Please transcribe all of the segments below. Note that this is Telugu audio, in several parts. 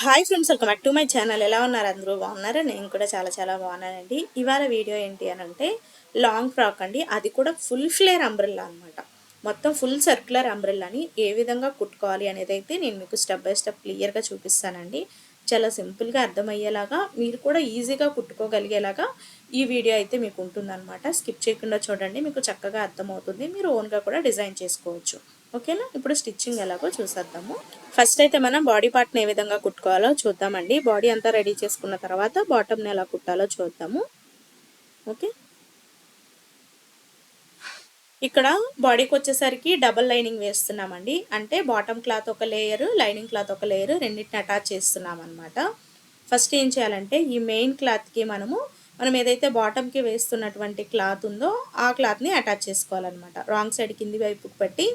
Hi friends welcome back to my channel. ఎలా ఉన్నారు అందరూ? బాగున్నారా? నేను కూడా చాలా చాలా బాగున్నానండి. ఇవాళ వీడియో ఏంటి అని అంటే లాంగ్ ఫ్రాక్ అండి. అది కూడా ఫుల్ ఫ్లేర్ అంబ్రెల్లా అనమాట మొత్తం ఫుల్ సర్క్యులర్ అంబ్రెల్లాని ఏ విధంగా కుట్టుకోవాలి అనేది అయితే నేను మీకు స్టెప్ బై స్టెప్ క్లియర్గా చూపిస్తానండి. చాలా సింపుల్గా అర్థమయ్యేలాగా మీరు కూడా ఈజీగా కుట్టుకోగలిగేలాగా ఈ వీడియో అయితే మీకు ఉంటుందన్నమాట. స్కిప్ చేయకుండా చూడండి మీకు చక్కగా అర్థమవుతుంది. మీరు ఓన్గా కూడా డిజైన్ చేసుకోవచ్చు. ఓకేనా? ఇప్పుడు స్టిచ్చింగ్ ఎలాగో చూసేద్దాము. ఫస్ట్ అయితే మనం బాడీ పార్ట్ని ఏ విధంగా కుట్టుకోవాలో చూద్దామండి. బాడీ అంతా రెడీ చేసుకున్న తర్వాత బాటమ్ని ఎలా కుట్టాలో చూద్దాము. ఓకే? ఇక్కడ బాడీకి వచ్చేసరికి డబల్ లైనింగ్ వేస్తున్నామండి. అంటే బాటమ్ క్లాత్ ఒక లేయర్ లైనింగ్ క్లాత్ ఒక లేయర్ రెండింటిని అటాచ్ చేస్తున్నాం అనమాట ఫస్ట్ ఏం చేయాలంటే ఈ మెయిన్ క్లాత్కి మనము మనం ఏదైతే బాటమ్కి వేస్తున్నటువంటి క్లాత్ ఉందో ఆ క్లాత్ని అటాచ్ చేసుకోవాలన్నమాట. రాంగ్ సైడ్ కింది వైపుకి పెట్టి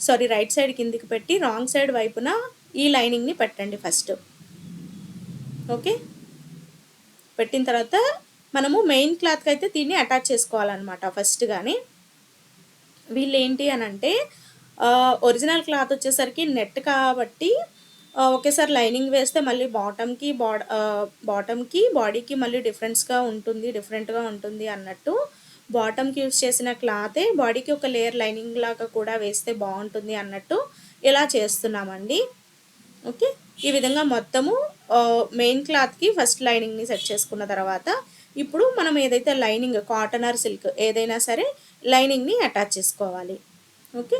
సారీ రైట్ సైడ్ కిందికి పెట్టి రాంగ్ సైడ్ వైపున ఈ లైనింగ్ని పెట్టండి ఫస్ట్. ఓకే? పెట్టిన తర్వాత మనము మెయిన్ క్లాత్కి అయితే దీన్ని అటాచ్ చేసుకోవాలన్నమాట ఫస్ట్ కానీ వీళ్ళు ఏంటి అని అంటే ఒరిజినల్ క్లాత్ వచ్చేసరికి నెట్ కాబట్టి ఒకేసారి లైనింగ్ వేస్తే మళ్ళీ బాటమ్కి బాడ బాటమ్కి బాడీకి మళ్ళీ డిఫరెన్స్గా ఉంటుంది డిఫరెంట్గా ఉంటుంది అన్నట్టు బాటమ్కి యూస్ చేసిన క్లాతే బాడీకి ఒక లేయర్ లైనింగ్ లాగా కూడా వేస్తే బాగుంటుంది అన్నట్టు ఇలా చేస్తున్నామండి. ఓకే? ఈ విధంగా మొత్తము మెయిన్ క్లాత్కి ఫస్ట్ లైనింగ్ని సెట్ చేసుకున్న తర్వాత ఇప్పుడు మనం ఏదైతే లైనింగ్ కాటన్ ఆర్ సిల్క్ ఏదైనా సరే లైనింగ్ని అటాచ్ చేసుకోవాలి. ఓకే?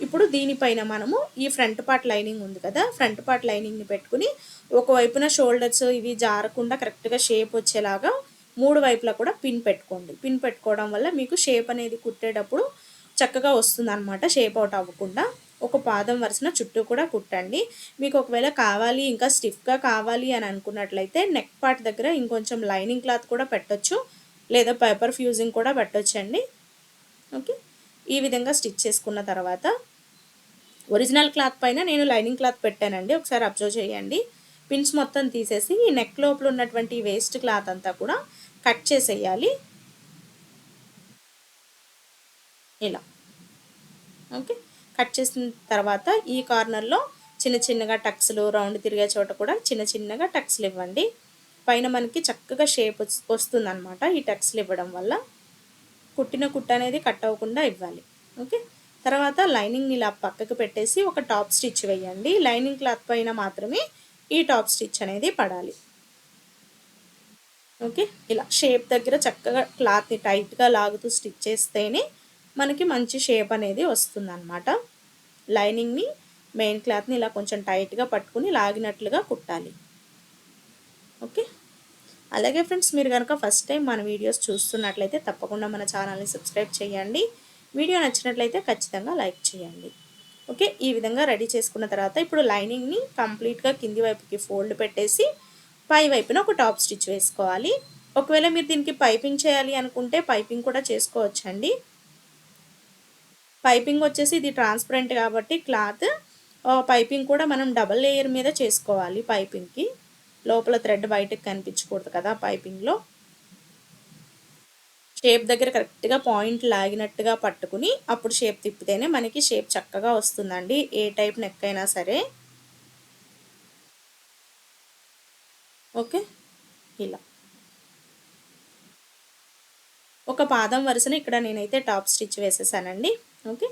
ఇప్పుడు దీనిపైన మనము ఈ ఫ్రంట్ పార్ట్ లైనింగ్ ఉంది కదా ఫ్రంట్ పార్ట్ లైనింగ్ని పెట్టుకుని ఒకవైపున షోల్డర్స్ ఇవి జారకుండా కరెక్ట్గా షేప్ వచ్చేలాగా మూడు వైపులా కూడా పిన్ పెట్టుకోండి. పిన్ పెట్టుకోవడం వల్ల మీకు షేప్ అనేది కుట్టేటప్పుడు చక్కగా వస్తుంది అనమాట షేప్ అవుట్ అవ్వకుండా ఒక పాదం వరుసన చుట్టూ కూడా కుట్టండి. మీకు ఒకవేళ కావాలి ఇంకా స్టిఫ్గా కావాలి అని అనుకున్నట్లయితే నెక్ పార్ట్ దగ్గర ఇంకొంచెం లైనింగ్ క్లాత్ కూడా పెట్టొచ్చు. లేదా పేపర్ ఫ్యూజింగ్ కూడా పెట్టొచ్చండి. ఓకే ఈ విధంగా స్టిచ్ చేసుకున్న తర్వాత ఒరిజినల్ క్లాత్ పైన నేను లైనింగ్ క్లాత్ పెట్టానండి. ఒకసారి అబ్జర్వ్ చేయండి. పిన్స్ మొత్తం తీసేసి ఈ నెక్ లోపల ఉన్నటువంటి వేస్ట్ క్లాత్ అంతా కూడా కట్ చేసేయాలి. ఇలా. ఓకే. కట్ చేసిన తర్వాత ఈ కార్నర్లో చిన్న చిన్నగా టక్స్లు రౌండ్ తిరిగే చోట కూడా చిన్న చిన్నగా టక్స్లు ఇవ్వండి. పైన మనకి చక్కగా షేప్ వస్తుందన్నమాట ఈ టక్స్లు ఇవ్వడం వల్ల. కుట్టిన కుట్ట అనేది కట్ అవ్వకుండా ఇవ్వాలి. ఓకే. తర్వాత లైనింగ్ ఇలా పక్కకు పెట్టేసి ఒక టాప్ స్టిచ్ వేయండి. లైనింగ్ క్లాత్ పైన మాత్రమే ఈ టాప్ స్టిచ్ అనేది పడాలి. ఓకే ఇలా షేప్ దగ్గర చక్కగా క్లాత్ని టైట్గా లాగుతూ స్టిచ్ చేస్తేనే మనకి మంచి షేప్ అనేది వస్తుందన్నమాట. లైనింగ్ని మెయిన్ క్లాత్ని ఇలా కొంచెం టైట్గా పట్టుకుని లాగినట్లుగా కుట్టాలి. ఓకే అలాగే ఫ్రెండ్స్ మీరు కనుక ఫస్ట్ టైం మన వీడియోస్ చూస్తున్నట్లయితే తప్పకుండా మన ఛానల్ని సబ్స్క్రైబ్ చేయండి. వీడియో నచ్చినట్లయితే ఖచ్చితంగా లైక్ చేయండి. ఓకే ఈ విధంగా రెడీ చేసుకున్న తర్వాత ఇప్పుడు లైనింగ్ని కంప్లీట్గా కింది వైపుకి ఫోల్డ్ పెట్టేసి పై వైపున ఒక టాప్ స్టిచ్ వేసుకోవాలి. ఒకవేళ మీరు దీనికి పైపింగ్ చేయాలి అనుకుంటే పైపింగ్ కూడా చేసుకోవచ్చండి. పైపింగ్ వచ్చేసి ఇది ట్రాన్స్పరెంట్ కాబట్టి క్లాత్ పైపింగ్ కూడా మనం డబల్ లేయర్ మీద చేసుకోవాలి పైపింగ్కి. లోపల థ్రెడ్ బయటకు కనిపించకూడదు కదా పైపింగ్లో. షేప్ దగ్గర కరెక్ట్గా పాయింట్ లాగినట్టుగా పట్టుకుని అప్పుడు షేప్ తిప్పితేనే మనకి షేప్ చక్కగా వస్తుందండి. ఏ టైప్ నెక్ అయినా సరే. ఓకే. ఇలా. ఒక పాదం వరుసన ఇక్కడ నేనైతే టాప్ స్టిచ్ వేసేసానండి. ఓకే.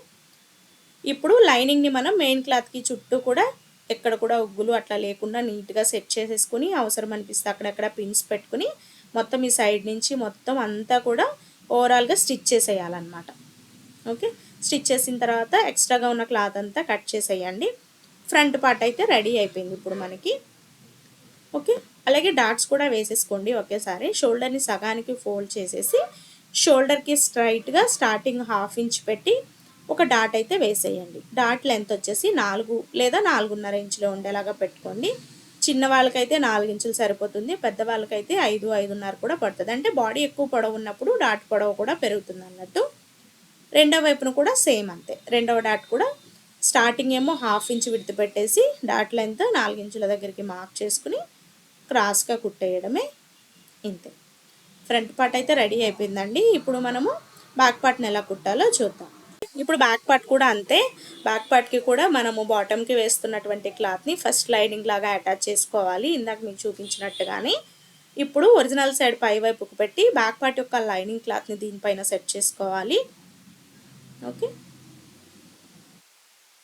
ఇప్పుడు లైనింగ్ని మనం మెయిన్ క్లాత్కి చుట్టూ కూడా ఎక్కడ కూడా ఉగ్గులు అట్లా లేకుండా నీట్గా సెట్ చేసేసుకుని అవసరం అనిపిస్తే అక్కడక్కడ పిన్స్ పెట్టుకుని మొత్తం ఈ సైడ్ నుంచి మొత్తం అంతా కూడా ఓవరాల్గా స్టిచ్ చేసేయాలన్నమాట. ఓకే? స్టిచ్ చేసిన తర్వాత ఎక్స్ట్రాగా ఉన్న క్లాత్ అంతా కట్ చేసేయండి. ఫ్రంట్ పార్ట్ అయితే రెడీ అయిపోయింది ఇప్పుడు మనకి. ఓకే? అలాగే డాట్స్ కూడా వేసేసుకోండి ఒకేసారి. షోల్డర్ని సగానికి ఫోల్డ్ చేసేసి షోల్డర్కి స్ట్రైట్గా స్టార్టింగ్ హాఫ్ ఇంచ్ పెట్టి ఒక డాట్ అయితే వేసేయండి. డాట్ లెంత్ వచ్చేసి నాలుగు లేదా నాలుగున్నర ఇంచులో ఉండేలాగా పెట్టుకోండి. చిన్న వాళ్ళకైతే సరిపోతుంది పెద్దవాళ్ళకైతే ఐదు ఐదున్నర కూడా పడుతుంది. అంటే బాడీ ఎక్కువ పొడవు ఉన్నప్పుడు డాట్ పొడవు కూడా పెరుగుతుంది అన్నట్టు. రెండవ వైపున కూడా సేమ్ అంతే. రెండవ డాట్ కూడా స్టార్టింగ్ ఏమో హాఫ్ ఇంచ్ విడత పెట్టేసి డాట్ లెంత్ నాలుగించుల దగ్గరికి మార్క్ చేసుకుని క్రాస్గా కుట్టేయడమే ఇంతే. ఫ్రంట్ పార్ట్ అయితే రెడీ అయిపోయిందండి. ఇప్పుడు మనము బ్యాక్ పార్ట్ని ఎలా కుట్టాలో చూద్దాం. ఇప్పుడు బ్యాక్ పార్ట్ కూడా అంతే. బ్యాక్ పార్ట్కి కూడా మనము బాటమ్కి వేస్తున్నటువంటి క్లాత్ని ఫస్ట్ లైనింగ్ లాగా అటాచ్ చేసుకోవాలి. ఇందాక మీకు చూపించినట్టుగానే. ఇప్పుడు ఒరిజినల్ సైడ్ పై వైపుకు పెట్టి బ్యాక్ పార్ట్ యొక్క లైనింగ్ క్లాత్ని దీనిపైన సెట్ చేసుకోవాలి. ఓకే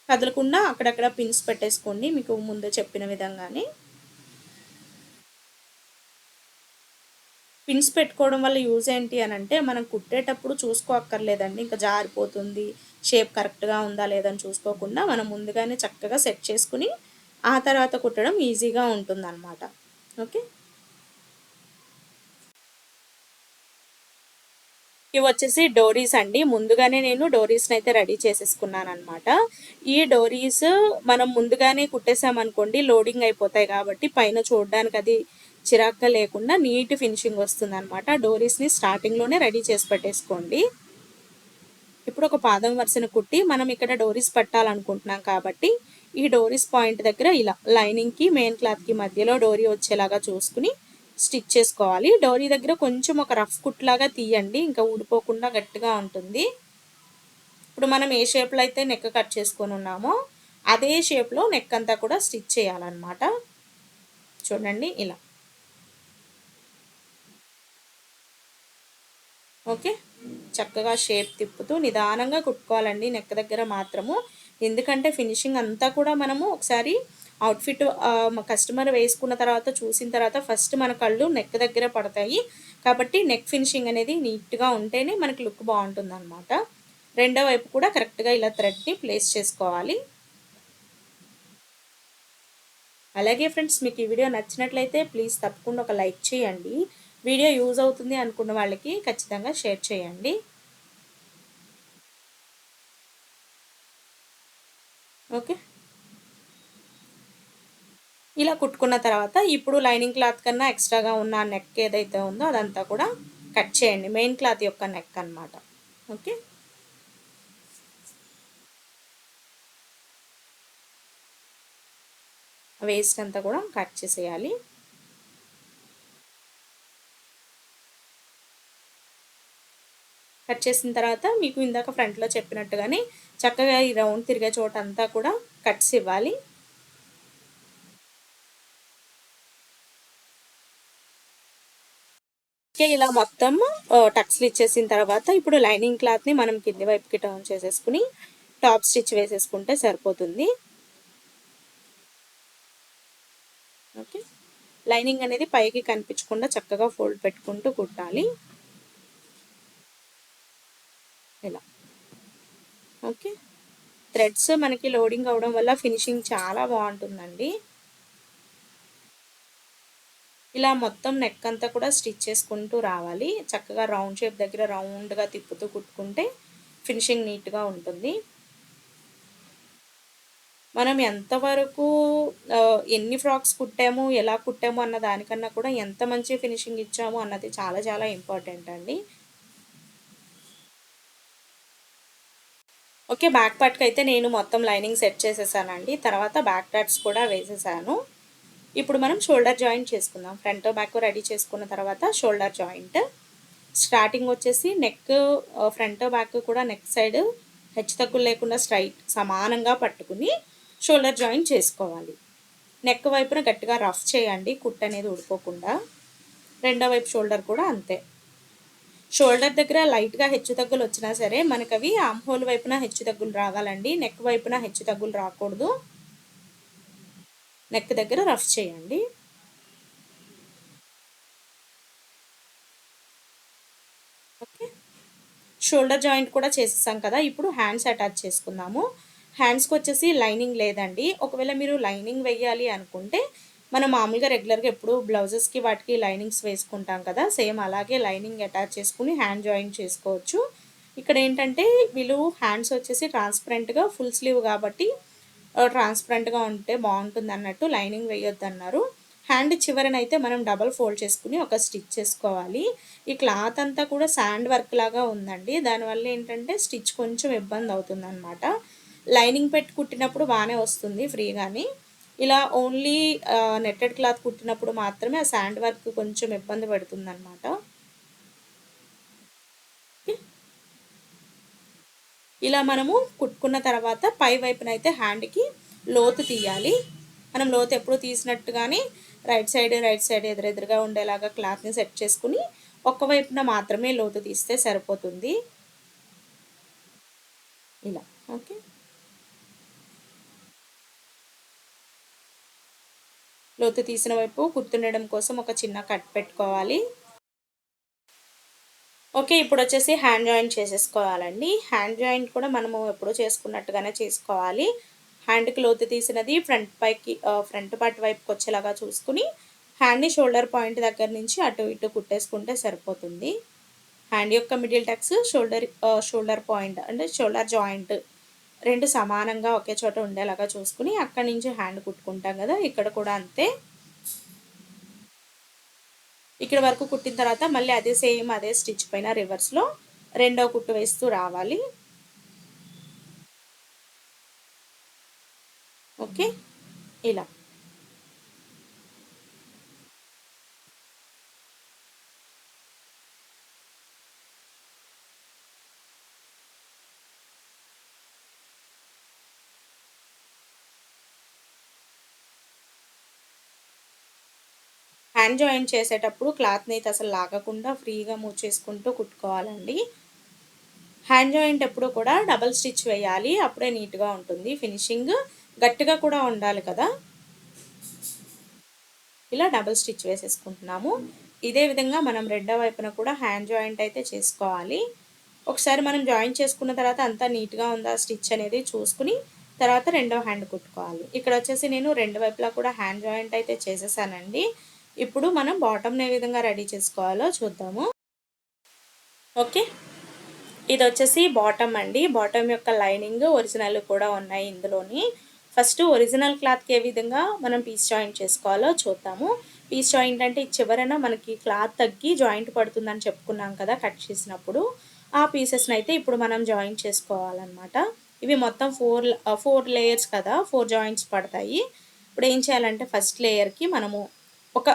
కదలకుండా అక్కడక్కడ పిన్స్ పెట్టేసుకోండి. మీకు ముందు చెప్పిన విధంగానే. పిన్స్ పెట్టుకోవడం వల్ల యూజ్ ఏంటి అని అంటే మనం కుట్టేటప్పుడు చూసుకోక్కర్లేదండి. ఇంకా జారిపోతుంది షేప్ కరెక్ట్గా ఉందా లేదని చూసుకోకుండా మనం ముందుగానే చక్కగా సెట్ చేసుకుని ఆ తర్వాత కుట్టడం ఈజీగా ఉంటుందన్నమాట. ఓకే? ఇవి వచ్చేసి డోరీస్ అండి. ముందుగానే నేను డోరీస్ని అయితే రెడీ చేసేసుకున్నాను అనమాట ఈ డోరీస్ మనం ముందుగానే కుట్టేసామనుకోండి లోడింగ్ అయిపోతాయి కాబట్టి పైన చూడడానికి అది చిరాగ్గా లేకుండా నీట్ ఫినిషింగ్ వస్తుంది అనమాట డోరీస్ని స్టార్టింగ్లోనే రెడీ చేసి పెట్టేసుకోండి. ఇప్పుడు ఒక పాదం వరుసను కుట్టి మనం ఇక్కడ డోరీస్ పట్టాలనుకుంటున్నాం కాబట్టి ఈ డోరీస్ పాయింట్ దగ్గర ఇలా లైనింగ్కి మెయిన్ క్లాత్కి మధ్యలో డోరీ వచ్చేలాగా చూసుకుని స్టిచ్ చేసుకోవాలి. డోరీ దగ్గర కొంచెం ఒక రఫ్ కుట్లాగా తీయండి. ఇంకా ఊడిపోకుండా గట్టిగా ఉంటుంది. ఇప్పుడు మనం ఏ షేప్లో అయితే నెక్ కట్ చేసుకొని ఉన్నామో అదే షేప్లో నెక్ అంతా కూడా స్టిచ్ చేయాలన్నమాట. చూడండి ఇలా. ఓకే? చక్కగా షేప్ తిప్పుతూ నిదానంగా కుట్టుకోవాలండి నెక్ దగ్గర మాత్రము. ఎందుకంటే ఫినిషింగ్ అంతా కూడా మనము ఒకసారి అవుట్ఫిట్ కస్టమర్ వేసుకున్న తర్వాత చూసిన తర్వాత ఫస్ట్ మన కళ్ళు నెక్ దగ్గర పడతాయి. కాబట్టి నెక్ ఫినిషింగ్ అనేది నీట్గా ఉంటేనే మనకి లుక్ బాగుంటుంది అనమాట రెండో వైపు కూడా కరెక్ట్గా ఇలా థ్రెడ్ని ప్లేస్ చేసుకోవాలి. అలాగే ఫ్రెండ్స్ మీకు ఈ వీడియో నచ్చినట్లయితే ప్లీజ్ తప్పకుండా ఒక లైక్ చేయండి. వీడియో యూజ్ అవుతుంది అనుకున్న వాళ్ళకి ఖచ్చితంగా షేర్ చేయండి. ఓకే. ఇలా కుట్టుకున్న తర్వాత ఇప్పుడు లైనింగ్ క్లాత్ కన్నా ఎక్స్ట్రాగా ఉన్న నెక్ ఏదైతే ఉందో అదంతా కూడా కట్ చేయండి. మెయిన్ క్లాత్ యొక్క నెక్ అనమాట ఓకే. వేస్ట్ అంతా కూడా కట్ చేసేయాలి. కట్ చేసిన తర్వాత మీకు ఇందాక ఫ్రంట్లో చెప్పినట్టుగానే చక్కగా ఈ రౌండ్ తిరిగే చోట అంతా కూడా కట్స్ ఇవ్వాలి. ఇలా మొత్తం టక్స్లు ఇచ్చేసిన తర్వాత ఇప్పుడు లైనింగ్ క్లాత్ని మనం కింది వైపుకి టర్న్ చేసేసుకుని టాప్ స్టిచ్ వేసేసుకుంటే సరిపోతుంది. ఓకే. లైనింగ్ అనేది పైకి కనిపించకుండా చక్కగా ఫోల్డ్ పెట్టుకుంటూ కుట్టాలి. ఇలా. ఓకే? థ్రెడ్స్ మనకి లోడింగ్ అవడం వల్ల ఫినిషింగ్ చాలా బాగుంటుందండి. ఇలా మొత్తం నెక్ అంతా కూడా స్టిచ్ చేసుకుంటూ రావాలి. చక్కగా రౌండ్ షేప్ దగ్గర రౌండ్గా తిప్పుతూ కుట్టుకుంటే ఫినిషింగ్ నీట్గా ఉంటుంది. మనం ఎంతవరకు ఎన్ని ఫ్రాక్స్ కుట్టాము ఎలా కుట్టాము అన్న దానికన్నా కూడా ఎంత మంచి ఫినిషింగ్ ఇచ్చాము అన్నది చాలా చాలా ఇంపార్టెంట్ అండి. ఓకే బ్యాక్ పార్ట్కి అయితే నేను మొత్తం లైనింగ్ సెట్ చేసేసానండి. తర్వాత బ్యాక్ టాట్స్ కూడా వేసేసాను. ఇప్పుడు మనం షోల్డర్ జాయింట్ చేసుకుందాం. ఫ్రంట్ బ్యాక్ రెడీ చేసుకున్న తర్వాత షోల్డర్ జాయింట్ స్టార్టింగ్ వచ్చేసి నెక్ ఫ్రంట్ బ్యాక్ కూడా నెక్ సైడ్ హెచ్చు తగ్గులు లేకుండా స్ట్రైట్ సమానంగా పట్టుకుని షోల్డర్ జాయింట్ చేసుకోవాలి. నెక్ వైపున గట్టిగా రఫ్ చేయండి. కుట్ అనేది ఉడిపోకుండా రెండో వైపు షోల్డర్ కూడా అంతే. షోల్డర్ దగ్గర లైట్గా హెచ్చు తగ్గులు వచ్చినా సరే మనకు అవి ఆమ్హోల్ వైపున హెచ్చు తగ్గులు రావాలండి. నెక్ వైపున హెచ్చు తగ్గులు రాకూడదు. నెక్ దగ్గర రఫ్ చేయండి. ఓకే. షోల్డర్ జాయింట్ కూడా చేసేసాం కదా ఇప్పుడు హ్యాండ్స్ అటాచ్ చేసుకుందాము. హ్యాండ్స్కి వచ్చేసి లైనింగ్ లేదండి. ఒకవేళ మీరు లైనింగ్ వేయాలి అనుకుంటే మనం మామూలుగా రెగ్యులర్గా ఎప్పుడు బ్లౌజెస్కి వాటికి లైనింగ్స్ వేసుకుంటాం కదా సేమ్ అలాగే లైనింగ్ అటాచ్ చేసుకుని హ్యాండ్ జాయిన్ చేసుకోవచ్చు. ఇక్కడ ఏంటంటే వీళ్ళు హ్యాండ్స్ వచ్చేసి ట్రాన్స్పరెంట్గా ఫుల్ స్లీవ్ కాబట్టి ట్రాన్స్పరెంట్గా ఉంటే బాగుంటుంది అన్నట్టు లైనింగ్ వేయొద్దు అన్నారు హ్యాండ్ చివరనైతే మనం డబల్ ఫోల్డ్ చేసుకుని ఒక స్టిచ్ చేసుకోవాలి. ఈ క్లాత్ అంతా కూడా శాండ్ వర్క్ లాగా ఉందండి. దానివల్ల ఏంటంటే స్టిచ్ కొంచెం ఇబ్బంది అవుతుంది లైనింగ్ పెట్టి కుట్టినప్పుడు బాగానే వస్తుంది ఫ్రీగానే ఇలా ఓన్లీ నెట్టెడ్ క్లాత్ కుట్టినప్పుడు మాత్రమే ఆ శాండ్ వర్క్ కొంచెం ఇబ్బంది పడుతుంది అనమాట ఇలా మనము కుట్టుకున్న తర్వాత పై వైపున అయితే హ్యాండ్కి లోతు తీయాలి. మనం లోతు ఎప్పుడు తీసినట్టుగానే రైట్ సైడ్ రైట్ సైడ్ ఎదురెదురుగా ఉండేలాగా క్లాత్ని సెట్ చేసుకుని ఒక్క వైపున మాత్రమే లోతు తీస్తే సరిపోతుంది. ఇలా ఓకే లోతు తీసిన వైపు గుర్తుండడం కోసం ఒక చిన్న కట్ పెట్టుకోవాలి. ఓకే ఇప్పుడు వచ్చేసి హ్యాండ్ జాయింట్ చేసేసుకోవాలండి. హ్యాండ్ జాయింట్ కూడా మనము ఎప్పుడు చేసుకున్నట్టుగానే చేసుకోవాలి. హ్యాండ్కి లోతు తీసినది ఫ్రంట్ పైకి ఫ్రంట్ పార్ట్ వైపుకి వచ్చేలాగా చూసుకుని హ్యాండ్ని షోల్డర్ పాయింట్ దగ్గర నుంచి అటు ఇటు కుట్టేసుకుంటే సరిపోతుంది. హ్యాండ్ యొక్క middle tucks shoulder shoulder point అంటే షోల్డర్ జాయింట్ రెండు సమానంగా ఒకే చోట ఉండేలాగా చూసుకుని అక్కడి నుంచి హ్యాండ్ కుట్టుకుంటాం కదా ఇక్కడ కూడా అంతే. ఇక్కడ వరకు కుట్టిన తర్వాత మళ్ళీ అదే సేమ్ అదే స్టిచ్ పైన రివర్స్లో రెండో కుట్టు వేస్తూ రావాలి. ఓకే? ఇలా. హ్యాండ్ జాయిన్ చేసేటప్పుడు క్లాత్ని అయితే అసలు లాగకుండా ఫ్రీగా మూవ్ చేసుకుంటూ కుట్టుకోవాలండి. హ్యాండ్ జాయింట్ ఎప్పుడు కూడా డబల్ స్టిచ్ వేయాలి. అప్పుడే నీట్గా ఉంటుంది ఫినిషింగ్ గట్టిగా కూడా ఉండాలి కదా. ఇలా డబల్ స్టిచ్ వేసేసుకుంటున్నాము. ఇదే విధంగా మనం రెండో వైపున కూడా హ్యాండ్ జాయింట్ అయితే చేసుకోవాలి. ఒకసారి మనం జాయిన్ చేసుకున్న తర్వాత అంతా నీట్గా ఉందా స్టిచ్ అనేది చూసుకుని తర్వాత రెండో హ్యాండ్ కుట్టుకోవాలి. ఇక్కడ వచ్చేసి నేను రెండు వైపులా కూడా హ్యాండ్ జాయింట్ అయితే చేసేసానండి. ఇప్పుడు మనం బాటమ్ని ఏ విధంగా రెడీ చేసుకోవాలో చూద్దాము. ఓకే ఇది వచ్చేసి బాటమ్ అండి. బాటమ్ యొక్క లైనింగ్ ఒరిజినల్ కూడా ఉన్నాయి ఇందులోని. ఫస్ట్ ఒరిజినల్ క్లాత్కి ఏ విధంగా మనం పీస్ జాయింట్ చేసుకోవాలో చూద్దాము. పీస్ జాయింట్ అంటే చివరన మనకి క్లాత్ తగ్గి జాయింట్ పడుతుందని చెప్పుకున్నాం కదా కట్ చేసినప్పుడు. ఆ పీసెస్ని అయితే ఇప్పుడు మనం జాయింట్ చేసుకోవాలన్నమాట. ఇవి మొత్తం ఫోర్ ఫోర్ లేయర్స్ కదా ఫోర్ జాయింట్స్ పడతాయి. ఇప్పుడు ఏం చేయాలంటే ఫస్ట్ లేయర్కి మనము ఒక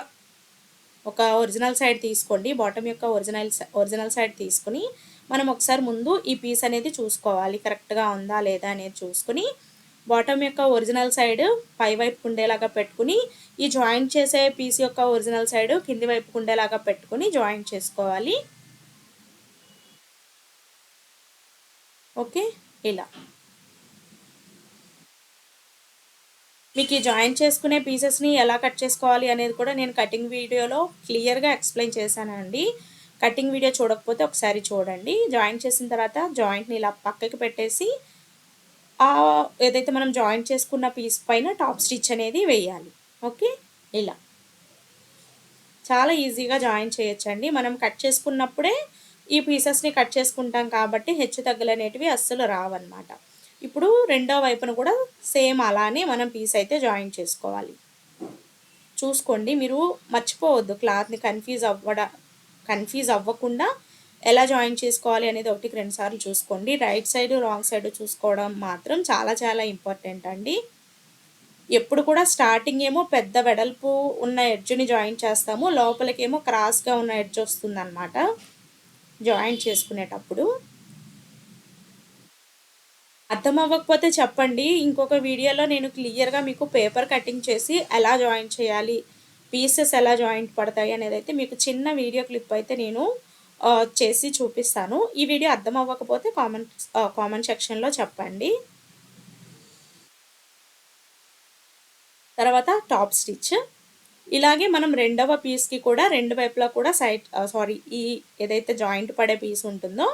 ఒక ఒరిజినల్ సైడ్ తీసుకోండి. బాటమ్ యొక్క ఒరిజినల్ ఒరిజినల్ సైడ్ తీసుకుని మనం ఒకసారి ముందు ఈ పీస్ అనేది చూసుకోవాలి. కరెక్ట్గా ఉందా లేదా అనేది చూసుకుని బాటమ్ యొక్క ఒరిజినల్ సైడ్ పైవైపు ఉండేలాగా పెట్టుకుని ఈ జాయింట్ చేసే పీస్ యొక్క ఒరిజినల్ సైడ్ కింది వైపు ఉండేలాగా పెట్టుకుని జాయింట్ చేసుకోవాలి. ఓకే ఇలా. మీకు ఈ జాయిన్ చేసుకునే పీసెస్ని ఎలా కట్ చేసుకోవాలి అనేది కూడా నేను కటింగ్ వీడియోలో క్లియర్గా ఎక్స్ప్లెయిన్ చేశానండి. కటింగ్ వీడియో చూడకపోతే ఒకసారి చూడండి. జాయిన్ చేసిన తర్వాత జాయింట్ని ఇలా పక్కకి పెట్టేసి ఏదైతే మనం జాయిన్ చేసుకున్న పీస్ పైన టాప్ స్టిచ్ అనేది వేయాలి. ఓకే ఇలా. చాలా ఈజీగా జాయిన్ చేయొచ్చండి. మనం కట్ చేసుకున్నప్పుడే ఈ పీసెస్ని కట్ చేసుకుంటాం కాబట్టి హెచ్చు తగ్గులు అనేటివి అస్సలు రావన్నమాట. ఇప్పుడు రెండో వైపున కూడా సేమ్ అలానే మనం పీస్ అయితే జాయిన్ చేసుకోవాలి. చూసుకోండి మీరు మర్చిపోవద్దు క్లాత్ని కన్ఫ్యూజ్ అవ్వడ కన్ఫ్యూజ్ అవ్వకుండా ఎలా జాయిన్ చేసుకోవాలి అనేది ఒకటికి రెండు సార్లు చూసుకోండి. రైట్ సైడ్ రాంగ్ సైడ్ చూసుకోవడం మాత్రం చాలా చాలా ఇంపార్టెంట్ అండి. ఎప్పుడు కూడా స్టార్టింగ్ ఏమో పెద్ద వెడల్పు ఉన్న ఎడ్జ్ని జాయిన్ చేస్తాము లోపలికేమో క్రాస్గా ఉన్న ఎడ్జ్ వస్తుందన్నమాట. జాయిన్ చేసుకునేటప్పుడు అర్థం అవ్వకపోతే చెప్పండి. ఇంకొక వీడియోలో నేను క్లియర్గా మీకు పేపర్ కటింగ్ చేసి ఎలా జాయిన్ చేయాలి పీసెస్ ఎలా జాయింట్ పడతాయి అనేది అయితే మీకు చిన్న వీడియో క్లిప్ అయితే నేను చేసి చూపిస్తాను. ఈ వీడియో అర్థం అవ్వకపోతే కామెంట్ కామెంట్ సెక్షన్లో చెప్పండి. తర్వాత టాప్ స్టిచ్. ఇలాగే మనం రెండవ పీస్కి కూడా రెండు వైపులా కూడా సైడ్ సారీ ఈ ఏదైతే జాయింట్ పడే పీస్ ఉంటుందో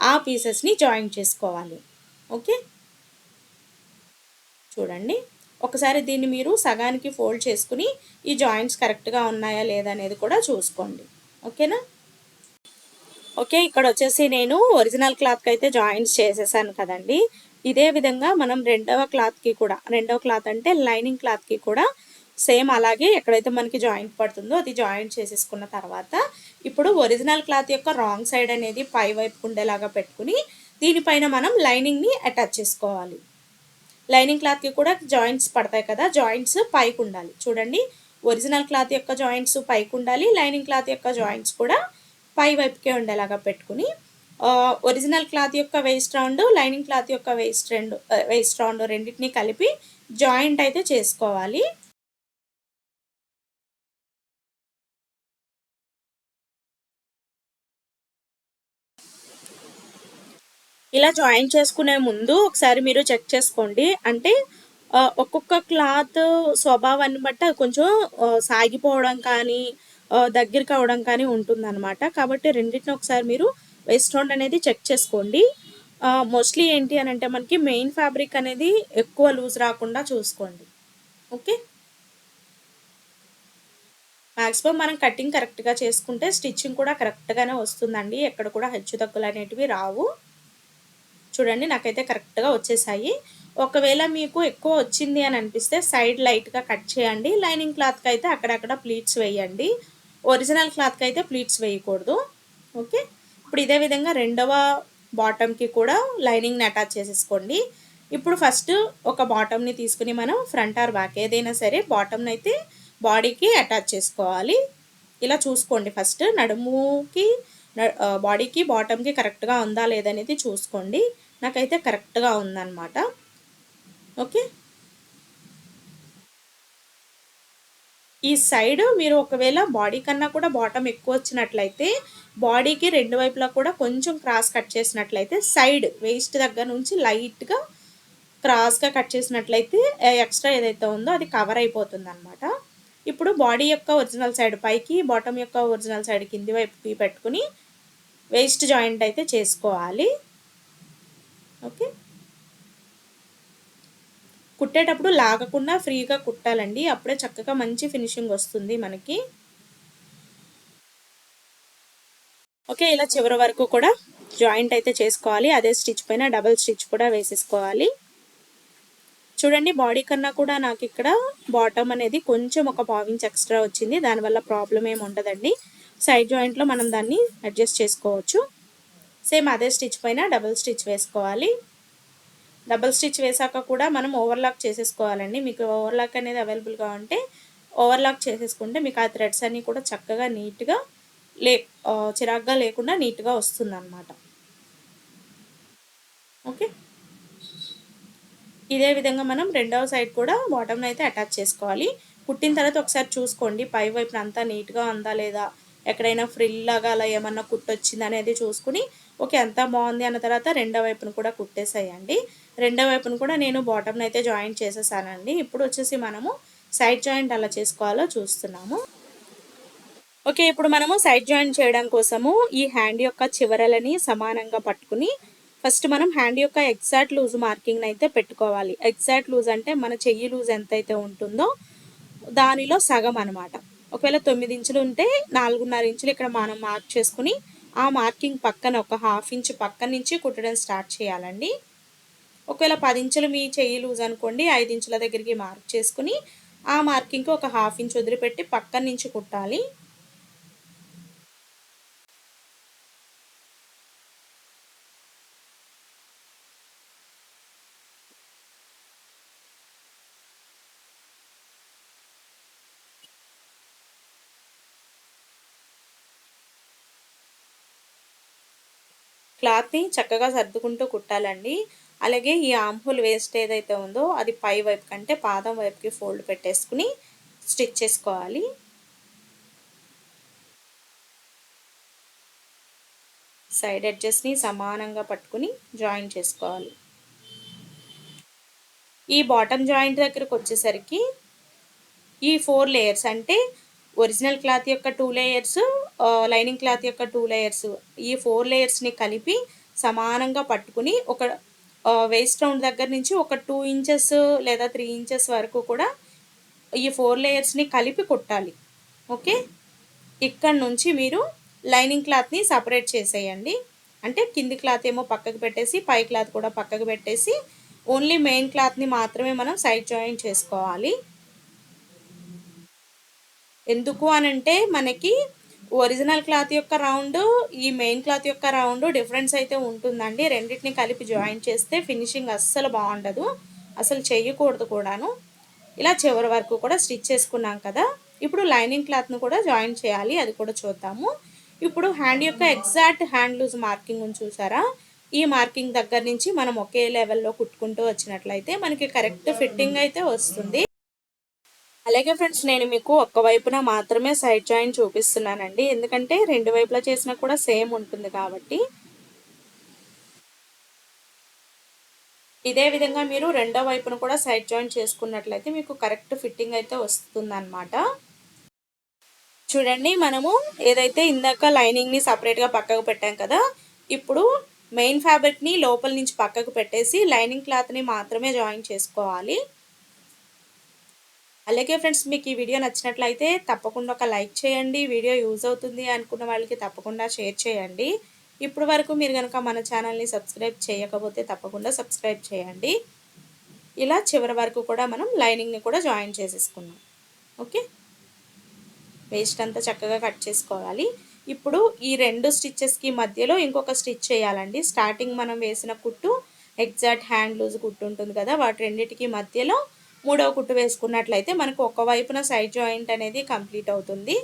ఆ పీసెస్ని జాయింట్ చేసుకోవాలి. ఓకే? చూడండి. ఒకసారి దీన్ని మీరు సగానికి ఫోల్డ్ చేసుకుని ఈ జాయింట్స్ కరెక్ట్గా ఉన్నాయా లేదా అనేది కూడా చూసుకోండి. ఓకేనా? ఓకే ఇక్కడ వచ్చేసి నేను ఒరిజినల్ క్లాత్కి అయితే జాయింట్స్ చేసేసాను కదండి. ఇదే విధంగా మనం రెండవ క్లాత్కి కూడా రెండవ క్లాత్ అంటే లైనింగ్ క్లాత్కి కూడా సేమ్ అలాగే ఎక్కడైతే మనకి జాయింట్ పడుతుందో అది జాయింట్ చేసేసుకున్న తర్వాత ఇప్పుడు ఒరిజినల్ క్లాత్ యొక్క రాంగ్ సైడ్ అనేది పై వైపు ఉండేలాగా పెట్టుకుని దీనిపైన మనం లైనింగ్ని అటాచ్ చేసుకోవాలి. లైనింగ్ క్లాత్కి కూడా జాయింట్స్ పడతాయి కదా జాయింట్స్ పైకి ఉండాలి. చూడండి ఒరిజినల్ క్లాత్ యొక్క జాయింట్స్ పైకి ఉండాలి లైనింగ్ క్లాత్ యొక్క జాయింట్స్ కూడా పై వైపుకే ఉండేలాగా పెట్టుకుని ఒరిజినల్ క్లాత్ యొక్క వేస్ట్ రౌండ్ లైనింగ్ క్లాత్ యొక్క వేస్ట్ రెండు వేస్ట్ రౌండ్ రెండింటిని కలిపి జాయింట్ అయితే చేసుకోవాలి. ఇలా జాయిన్ చేసుకునే ముందు ఒకసారి మీరు చెక్ చేసుకోండి. అంటే ఒక్కొక్క క్లాత్ స్వభావాన్ని బట్టి అది కొంచెం సాగిపోవడం కానీ దగ్గరికి అవడం కానీ ఉంటుందన్నమాట. కాబట్టి రెండింటిని ఒకసారి మీరు వేస్ట్ అనేది చెక్ చేసుకోండి. మోస్ట్లీ ఏంటి అని అంటే మనకి మెయిన్ ఫ్యాబ్రిక్ అనేది ఎక్కువ లూజ్ రాకుండా చూసుకోండి. ఓకే? మ్యాక్సిమం మనం కటింగ్ కరెక్ట్గా చేసుకుంటే స్టిచ్చింగ్ కూడా కరెక్ట్గానే వస్తుందండి. ఎక్కడ కూడా హెచ్చు తగ్గులు అనేటివి రావు. చూడండి నాకైతే కరెక్ట్గా వచ్చేసాయి. ఒకవేళ మీకు ఎక్కువ వచ్చింది అని అనిపిస్తే సైడ్ లైట్గా కట్ చేయండి. లైనింగ్ క్లాత్కి అయితే అక్కడక్కడ ప్లీట్స్ వేయండి. ఒరిజినల్ క్లాత్కి అయితే ప్లీట్స్ వేయకూడదు. ఓకే? ఇప్పుడు ఇదే విధంగా రెండవ బాటమ్కి కూడా లైనింగ్ని అటాచ్ చేసేసుకోండి. ఇప్పుడు ఫస్ట్ ఒక బాటమ్ని తీసుకుని మనం ఫ్రంట్ ఆర్ బ్యాక్ ఏదైనా సరే బాటమ్ని అయితే బాడీకి అటాచ్ చేసుకోవాలి. ఇలా చూసుకోండి ఫస్ట్. నడుముకి బాడీకి బాటమ్కి కరెక్ట్గా ఉందా లేదనేది చూసుకోండి. నాకైతే కరెక్ట్గా ఉందన్నమాట. ఓకే? ఈ సైడ్ మీరు ఒకవేళ బాడీ కన్నా కూడా బాటమ్ ఎక్కువ వచ్చినట్లయితే బాడీకి రెండు వైపులా కూడా కొంచెం క్రాస్ కట్ చేసినట్లయితే సైడ్ వేస్ట్ దగ్గర నుంచి లైట్గా క్రాస్గా కట్ చేసినట్లయితే ఎక్స్ట్రా ఏదైతే ఉందో అది కవర్ అయిపోతుంది అనమాట ఇప్పుడు బాడీ యొక్క ఒరిజినల్ సైడ్ పైకి బాటమ్ యొక్క ఒరిజినల్ సైడ్ కింది వైపుకి పెట్టుకుని వేస్ట్ జాయింట్ అయితే చేసుకోవాలి. ఓకే? కుట్టేటప్పుడు లాగకుండా ఫ్రీగా కుట్టాలండి. అప్పుడే చక్కగా మంచి ఫినిషింగ్ వస్తుంది మనకి. ఓకే ఇలా చివరి వరకు కూడా జాయింట్ అయితే చేసుకోవాలి. అదే స్టిచ్ పైన డబల్ స్టిచ్ కూడా వేసేసుకోవాలి. చూడండి బాడీ కన్నా కూడా నాకు ఇక్కడ బాటమ్ అనేది కొంచెం ఒక పావించ్ ఎక్స్ట్రా వచ్చింది. దానివల్ల ప్రాబ్లం ఏమి ఉండదండి. సైడ్ జాయింట్లో మనం దాన్ని అడ్జస్ట్ చేసుకోవచ్చు. సేమ్ అదే స్టిచ్ పైన డబుల్ స్టిచ్ వేసుకోవాలి. డబుల్ స్టిచ్ వేసాక కూడా మనం ఓవర్లాక్ చేసేసుకోవాలండి. మీకు ఓవర్లాక్ అనేది అవైలబుల్గా ఉంటే ఓవర్లాక్ చేసేసుకుంటే మీకు ఆ థ్రెడ్స్ అన్నీ కూడా చక్కగా నీట్గా లే చిరాగ్గా లేకుండా నీట్గా వస్తుంది అనమాట ఓకే? ఇదే విధంగా మనం రెండవ సైడ్ కూడా బాటమ్ని అయితే అటాచ్ చేసుకోవాలి. కుట్టిన తర్వాత ఒకసారి చూసుకోండి. పై వైపున అంతా నీట్గా ఉందా లేదా ఎక్కడైనా ఫ్రిల్ లాగా అలా ఏమన్నా కుట్టొచ్చింది అనేది చూసుకుని ఓకే అంతా బాగుంది అన్న తర్వాత రెండో వైపును కూడా కుట్టేసేయండి. రెండో వైపును కూడా నేను బాటమ్ని అయితే జాయింట్ చేసేసానండి. ఇప్పుడు వచ్చేసి మనము సైడ్ జాయింట్ అలా చేసుకోవాలో చూస్తున్నాము. ఓకే ఇప్పుడు మనము సైడ్ జాయింట్ చేయడం కోసము ఈ హ్యాండ్ యొక్క చివరలని సమానంగా పట్టుకుని ఫస్ట్ మనం హ్యాండ్ యొక్క ఎగ్జాక్ట్ లూజ్ మార్కింగ్ అయితే పెట్టుకోవాలి. ఎగ్జాక్ట్ లూజ్ అంటే మన చెయ్యి లూజ్ ఎంతైతే ఉంటుందో దానిలో సగం అనమాట ఒకవేళ తొమ్మిది ఇంచులు ఉంటే నాలుగున్నర ఇంచులు ఇక్కడ మనం మార్క్ చేసుకుని ఆ మార్కింగ్ పక్కన ఒక హాఫ్ ఇంచ్ పక్క నుంచి కుట్టడం స్టార్ట్ చేయాలండి. ఒకవేళ పది ఇంచులు మీ చెయ్యి లూజ్ అనుకోండి ఐదు ఇంచుల దగ్గరికి మార్క్ చేసుకుని ఆ మార్కింగ్కి ఒక హాఫ్ ఇంచ్ వదిలిపెట్టి పక్కన నుంచి కుట్టాలి. క్లాత్ని చక్కగా సర్దుకుంటూ కుట్టాలండి. అలాగే ఈ ఆంహోల్ వేస్ట్ ఏదైతే ఉందో అది పై వైపు కంటే పాదం వైపుకి ఫోల్డ్ పెట్టేసుకుని స్టిచ్ చేసుకోవాలి. సైడ్ ఎడ్జెస్ని సమానంగా పట్టుకుని జాయిన్ చేసుకోవాలి. ఈ బాటమ్ జాయింట్ దగ్గరకు వచ్చేసరికి ఈ ఫోర్ లేయర్స్ అంటే ఒరిజినల్ క్లాత్ యొక్క టూ లేయర్స్ లైనింగ్ క్లాత్ యొక్క టూ లేయర్స్ ఈ ఫోర్ లేయర్స్ని కలిపి సమానంగా పట్టుకుని ఒక వేస్ట్ రౌండ్ దగ్గర నుంచి ఒక టూ ఇంచెస్ లేదా త్రీ ఇంచెస్ వరకు కూడా ఈ ఫోర్ లేయర్స్ని కలిపి కుట్టాలి. ఓకే? ఇక్కడ నుంచి మీరు లైనింగ్ క్లాత్ని సపరేట్ చేసేయండి. అంటే కింది క్లాత్ ఏమో పక్కకు పెట్టేసి పై క్లాత్ కూడా పక్కకు పెట్టేసి ఓన్లీ మెయిన్ క్లాత్ని మాత్రమే మనం సైడ్ జాయిన్ చేసుకోవాలి. ఎందుకు అనంటే మనకి ఒరిజినల్ క్లాత్ యొక్క రౌండ్ ఈ మెయిన్ క్లాత్ యొక్క రౌండ్ డిఫరెన్స్ అయితే ఉంటుందండి. రెండింటిని కలిపి జాయిన్ చేస్తే ఫినిషింగ్ అస్సలు బాగుండదు. అసలు చేయకూడదు కూడాను. ఇలా చివరి వరకు కూడా స్టిచ్ చేసుకున్నాం కదా. ఇప్పుడు లైనింగ్ క్లాత్ను కూడా జాయిన్ చేయాలి. అది కూడా చూద్దాము. ఇప్పుడు హ్యాండ్ యొక్క ఎగ్జాక్ట్ హ్యాండ్ లూజ్ మార్కింగ్ చూసారా? ఈ మార్కింగ్ దగ్గర నుంచి మనం ఒకే లెవెల్లో కుట్టుకుంటూ వచ్చినట్లయితే మనకి కరెక్ట్ ఫిట్టింగ్ అయితే వస్తుంది. అలాగే ఫ్రెండ్స్ నేను మీకు ఒక్క వైపున మాత్రమే సైడ్ జాయిన్ చూపిస్తున్నానండి. ఎందుకంటే రెండు వైపులా చేసినా కూడా సేమ్ ఉంటుంది కాబట్టి. ఇదే విధంగా మీరు రెండో వైపున కూడా సైడ్ జాయిన్ చేసుకున్నట్లయితే మీకు కరెక్ట్ ఫిట్టింగ్ అయితే వస్తుందన్నమాట. చూడండి మనము ఏదైతే ఇందాక లైనింగ్ని సపరేట్గా పక్కకు పెట్టాం కదా ఇప్పుడు మెయిన్ ఫ్యాబ్రిక్ని లోపల నుంచి పక్కకు పెట్టేసి లైనింగ్ క్లాత్ని మాత్రమే జాయిన్ చేసుకోవాలి. అలాగే ఫ్రెండ్స్ మీకు ఈ వీడియో నచ్చినట్లయితే తప్పకుండా ఒక లైక్ చేయండి. వీడియో యూజ్ అవుతుంది అనుకున్న వాళ్ళకి తప్పకుండా షేర్ చేయండి. ఇప్పుడు వరకు మీరు కనుక మన ఛానల్ని సబ్స్క్రైబ్ చేయకపోతే తప్పకుండా సబ్స్క్రైబ్ చేయండి. ఇలా చివరి వరకు కూడా మనం లైనింగ్ని కూడా జాయిన్ చేసేసుకున్నాం ఓకే? వేస్ట్ అంతా చక్కగా కట్ చేసుకోవాలి. ఇప్పుడు ఈ రెండు స్టిచ్చెస్కి మధ్యలో ఇంకొక స్టిచ్ చేయాలండి. స్టార్టింగ్ మనం వేసిన కుట్టు ఎగ్జాక్ట్ హ్యాండ్ లూజ్ కుట్టు ఉంటుంది కదా వాటి రెండింటికి మధ్యలో మూడవ కుట్టు వేసుకున్నట్లయితే మనకు ఒక వైపున సైడ్ జాయింట్ అనేది కంప్లీట్ అవుతుంది.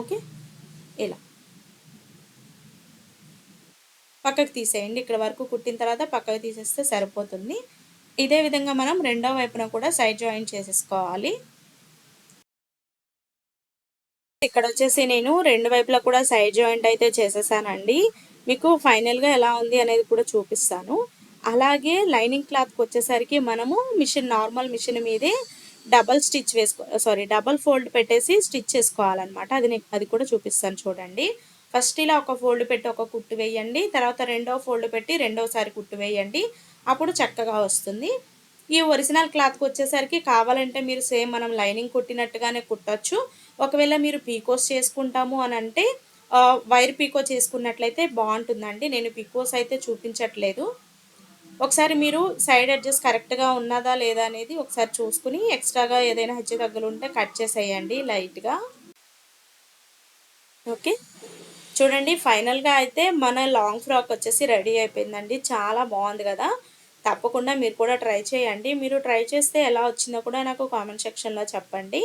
ఓకే ఇలా. పక్కకు తీసేయండి. ఇక్కడ వరకు కుట్టిన తర్వాత పక్కకు తీసేస్తే సరిపోతుంది. ఇదే విధంగా మనం రెండో వైపున కూడా సైడ్ జాయింట్ చేసేసుకోవాలి. ఇక్కడ వచ్చేసి నేను రెండు వైపులా కూడా సైడ్ జాయింట్ అయితే చేసేసానండి. మీకు ఫైనల్గా ఎలా ఉంది అనేది కూడా చూపిస్తాను. అలాగే లైనింగ్ క్లాత్కి వచ్చేసరికి మనము మిషన్ నార్మల్ మిషన్ మీదే డబల్ స్టిచ్ వేసుకో సారీ డబల్ ఫోల్డ్ పెట్టేసి స్టిచ్ చేసుకోవాలన్నమాట. అది అది కూడా చూపిస్తాను చూడండి. ఫస్ట్ ఇలా ఒక ఫోల్డ్ పెట్టి ఒక కుట్టు వేయండి. తర్వాత రెండో ఫోల్డ్ పెట్టి రెండోసారి కుట్టు వేయండి. అప్పుడు చక్కగా వస్తుంది. ఈ ఒరిజినల్ క్లాత్కి వచ్చేసరికి కావాలంటే మీరు సేమ్ మనం లైనింగ్ కుట్టినట్టుగానే కుట్టచ్చు. ఒకవేళ మీరు పీకోస్ చేసుకుంటాము అని అంటే వైర్ పీకో చేసుకున్నట్లయితే బాగుంటుందండి. నేను పీకోస్ అయితే చూపించట్లేదు. ఒకసారి మీరు సైడ్ అడ్జస్ట్ కరెక్ట్గా ఉన్నదా లేదా అనేది ఒకసారి చూసుకుని ఎక్స్ట్రాగా ఏదైనా హెచ్చు తగ్గులు ఉంటే కట్ చేసేయండి లైట్గా. ఓకే. చూడండి ఫైనల్గా అయితే మన లాంగ్ ఫ్రాక్ వచ్చేసి రెడీ అయిపోయిందండి. చాలా బాగుంది కదా. తప్పకుండా మీరు కూడా ట్రై చేయండి. మీరు ట్రై చేస్తే ఎలా వచ్చిందో కూడా నాకు కామెంట్ సెక్షన్లో చెప్పండి.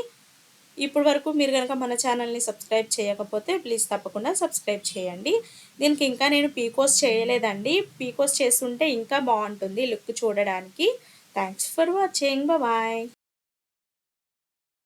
ఇప్పుడు వరకు మీరు కనుక మన ఛానల్ని సబ్స్క్రైబ్ చేయకపోతే ప్లీజ్ తప్పకుండా సబ్స్క్రైబ్ చేయండి. దీనికి ఇంకా నేను పీకోస్ చేయలేదండి. పీకోస్ చేస్తుంటే ఇంకా బాగుంటుంది లుక్ చూడడానికి. Thanks for watching bye